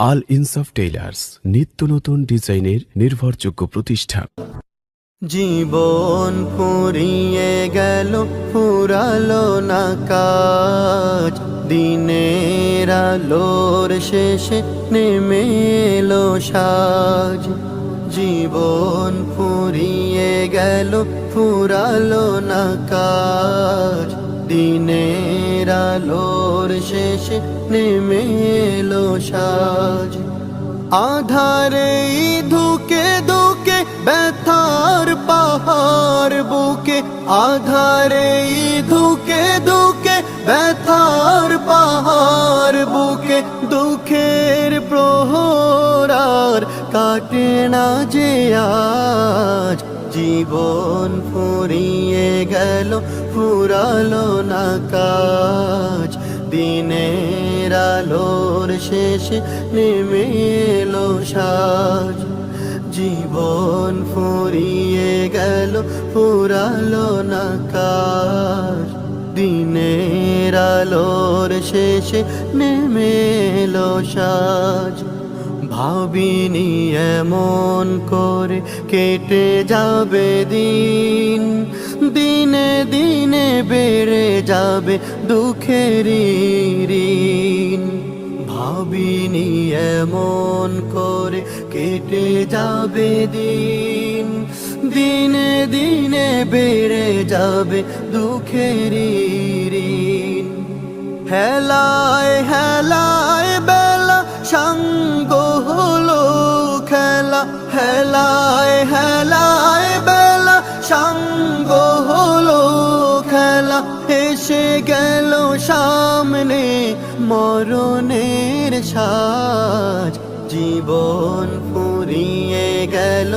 আল ইনসাফ টেইলার্স নিত্য নতুন ডিজাইনের নির্ভরযোগ্য প্রতিষ্ঠান জীবন ফুরিয়ে গেল, ফুরালো না কাজ। দিনের আলোর শেষে নেমে এলো সাজ। জীবন ফুরিয়ে গেল, ফুরালো না কাজ। দিনের আলোর শেষে নেমে এলো সাজ। আধারে ধুকে ধুকে ব্যথার পাহাড় বুকে, আধারে ধুকে ধুকে ব্যথার পাহাড় বুকে, দুঃখের প্রহরার কাটে না যে আজ। জীবন ফুরিয়ে গেল, ফুরালো না কাজ। দিনের আলোর শেষে নেমে এলো সাজ। জীবন ফুরিয়ে গেল ফুরালো না কাজ দিনের আলোর শেষে নেমে এলো সাজ। ভাবিনি এমন করে কেটে যাবে দিন। বেড়ে যাবে দুঃখের ঋণ। ভাবিনি এমন করে কেটে যাবে দিন। দিনে দিনে বেড়ে যাবে দুঃখের ঋণ। হেলায় হেলায় বেলা, সঙ্গ হলো খেলা। হেলায় গেল সামনে মরণের সাজ। জীবন ফুরিয়ে গেল